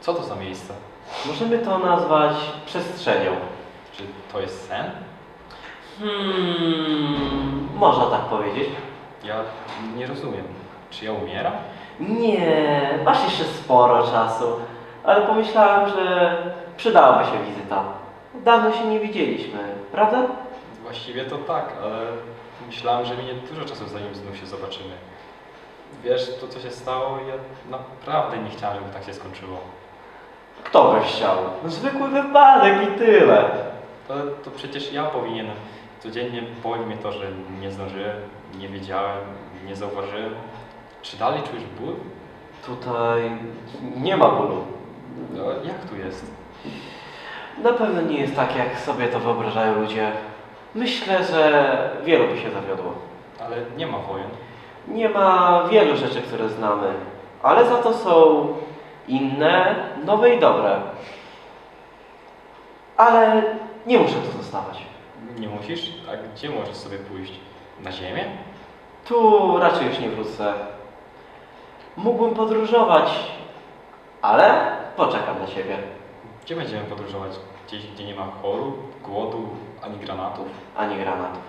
Co to za miejsce? Możemy to nazwać przestrzenią. Czy to jest sen? Hmm, można tak powiedzieć. Ja nie rozumiem. Czy ja umieram? Nie, masz jeszcze sporo czasu, ale pomyślałem, że przydałaby się wizyta. Dawno się nie widzieliśmy, prawda? Właściwie to tak, ale myślałem, że minie dużo czasu zanim znów się zobaczymy. Wiesz, to co się stało, ja naprawdę nie chciałem, żeby tak się skończyło. Kto by chciał? Zwykły wypadek i tyle. To, to przecież ja powinienem. Codziennie boli mnie to, że nie zdążyłem, nie wiedziałem, nie zauważyłem. Czy dalej czujesz ból? Tutaj nie ma bólu. No, jak tu jest? Na pewno nie jest tak, jak sobie to wyobrażają ludzie. Myślę, że wielu by się zawiodło. Ale nie ma wojen. Nie ma wielu rzeczy, które znamy, ale za to są inne, nowe i dobre. Ale nie muszę tu zostawać. Nie musisz? A gdzie możesz sobie pójść? Na ziemię? Tu raczej już nie wrócę. Mógłbym podróżować, ale poczekam na siebie. Gdzie będziemy podróżować? Gdzieś, gdzie nie ma chorób, głodu, ani granatów? Ani granatów.